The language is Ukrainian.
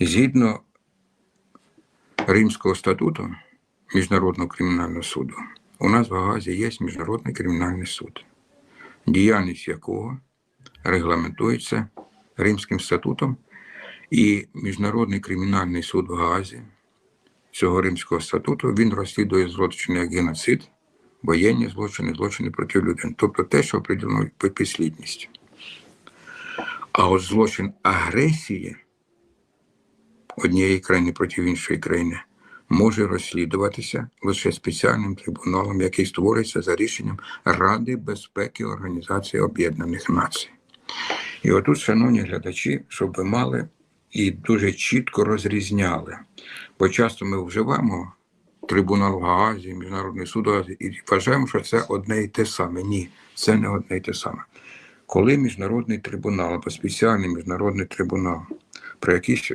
Згідно Римського статуту Міжнародного кримінального суду, у нас в Гаазі є Міжнародний кримінальний суд, діяльність якого регламентується Римським статутом, і Міжнародний кримінальний суд в Гаазі цього Римського статуту він розслідує злочини як геноцид, воєнні злочини, злочини проти людини, тобто те, що определено під підслідністю. А от злочин агресії однієї країни проти іншої країни може розслідуватися лише спеціальним трибуналом, який створюється за рішенням Ради безпеки Організації Об'єднаних Націй. І отут, шановні глядачі, щоб ви мали і дуже чітко розрізняли, бо часто ми вживаємо трибунал в Гаазі, Міжнародний суд Гаазі, і вважаємо, що це одне і те саме. Ні, це не одне і те саме. Коли міжнародний трибунал або спеціальний міжнародний трибунал, про ще